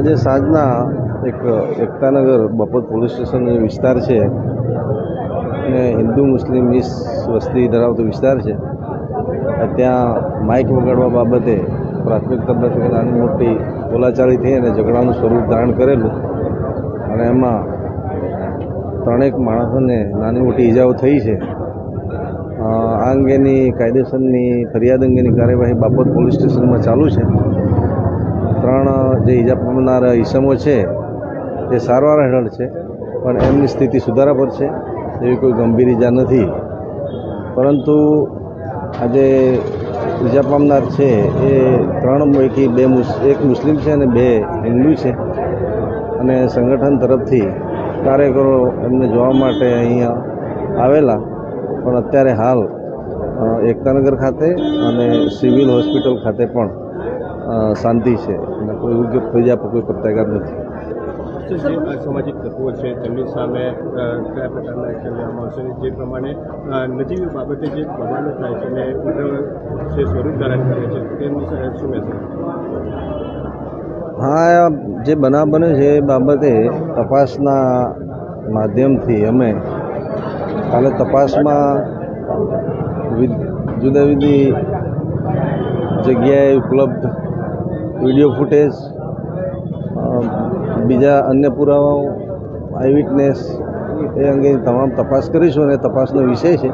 આજે સાંજના એક એકતાનગર બપોર પોલીસ સ્ટેશન વિસ્તાર છે અને હિન્દુ મુસ્લિમ મિસ વસ્તી ધરાવતો વિસ્તાર છે ત્યાં માઇક વગાડવા બાબતે પ્રાથમિક તબક્કે નાની મોટી બોલાચાલી થઈ અને ઝઘડાનું સ્વરૂપ ધારણ કરેલું. અને એમાં ત્રણેક માણસોને નાની મોટી ઈજાઓ થઈ છે. આ અંગેની કાયદેસરની ફરિયાદ અંગેની કાર્યવાહી બાપત પોલીસ સ્ટેશનમાં ચાલુ છે. ત્રણ, જે ઈજા પામનાર ઈસમો છે, એ સારવાર હેઠળ છે, પણ એમની સ્થિતિ સુધારા પર છે, એવી કોઈ ગંભીર ઈજા નથી. પરંતુ આજે ઈજા પામનાર છે, એ ત્રણ પૈકી બે એક મુસ્લિમ છે અને બે હિન્દુ છે. અને સંગઠન તરફથી કાર્યકરો એમને જોવા માટે અહીંયા આવેલા, પણ અત્યારે હાલ એકતાનગર ખાતે અને સિવિલ હોસ્પિટલ ખાતે પણ શાંતિ છે. અને કોઈ યોગ્ય ફરિયાદ પર કોઈ પ્રત્યાઘાત નથી. જે અસામાજિક તત્વો છે તેમની સામે કયા પ્રકારના એક્શન લેવામાં આવશે? જે પ્રમાણે નજીવી બાબતે જે પ્રમાણ થાય છે અને જે સ્વરૂપ ધારણ કરે છે તેમની સાથે શું હા જે બનાવ બન્યો છે એ બાબતે તપાસના માધ્યમથી અમે કાલે તપાસમાં જુદા જુદી જગ્યાએ ઉપલબ્ધ વીડિયો ફૂટેજ બીજા અન્ય પુરાવાઓ, આઈ વિટનેસ, એ અંગેની તમામ તપાસ કરીશું અને તપાસનો વિષય છે.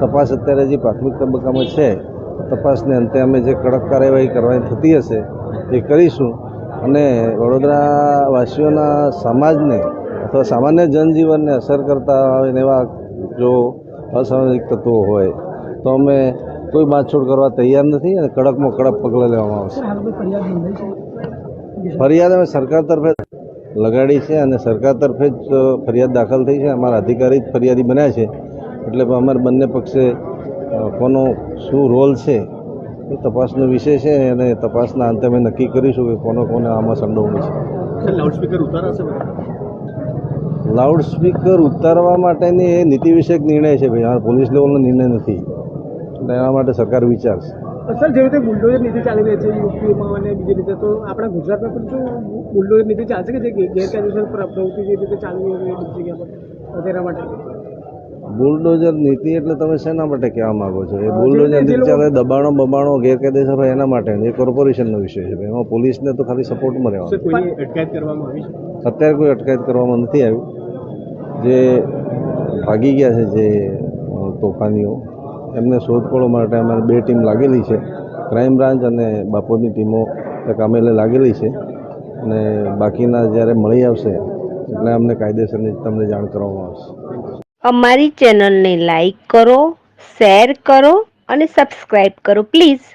તપાસ અત્યારે જે પ્રાથમિક તબક્કામાં છે, તપાસને અંતે અમે જે કડક કાર્યવાહી કરવાની થતી હશે એ કરીશું. અને વડોદરા વાસીઓના સમાજને અથવા સામાન્ય જનજીવનને અસર કરતા આવે એવા જો અસામાજિક તત્વો હોય, તો અમે કોઈ બાંધછોડ કરવા તૈયાર નથી અને કડકમાં કડક પગલાં લેવામાં આવશે. ફરિયાદ અમે સરકાર તરફે લગાડી છે અને સરકાર તરફે જ ફરિયાદ દાખલ થઈ છે. અમારા અધિકારી જ ફરિયાદી બન્યા છે. એટલે અમારે બંને પક્ષે કોનો શું રોલ છે એ તપાસનો વિષય છે અને તપાસના અંતે અમે નક્કી કરીશું કે કોનો કોને આમાં સંડોવણી છે. લાઉડસ્પીકર ઉતારાશે લાઉડ સ્પીકર ઉતારવા માટેની એ નીતિ વિષયક નિર્ણય છે ભાઈ. આ પોલીસ લેવલનો નિર્ણય નથી. એટલે એના માટે સરકાર વિચારશે. સર જે રીતે બુલડોઝર નીતિ ચાલી રહી છે યુપીમાં અને બીજી રીતે તો આપણા ગુજરાતમાં પણ શું બુલડોઝર નીતિ ચાલશે કે જે ગેરકાયદેસર પ્રવૃત્તિ જે રીતે ચાલી રહી છે જગ્યા પર? માટે? બુલડોઝર નીતિ એટલે તમે શેના માટે કહેવા માગો છો? એ બુલડોઝર નીતિ ચાલે દબાણો બબાણો ગેરકાયદેસર હોય એના માટે એ કોર્પોરેશનનો વિષય છે. એમાં પોલીસને તો ખાલી સપોર્ટમાં રહેવાનું. અટકાયત કરવામાં આવી છે? અત્યારે કોઈ અટકાયત કરવામાં નથી આવ્યું. જે ભાગી ગયા છે જે તોફાનીઓ એમને શોધખોળ માટે અમારે બે ટીમ લાગેલી છે. ક્રાઇમ બ્રાન્ચ અને બાપોદની ટીમો કામેલે કામે લાગેલી છે અને બાકીના જ્યારે મળી આવશે એટલે અમને કાયદેસરની તમને જાણ કરવામાં આવશે. અમારી ચેનલને લાઈક કરો, શેર કરો અને સબસ્ક્રાઈબ કરો, પ્લીઝ.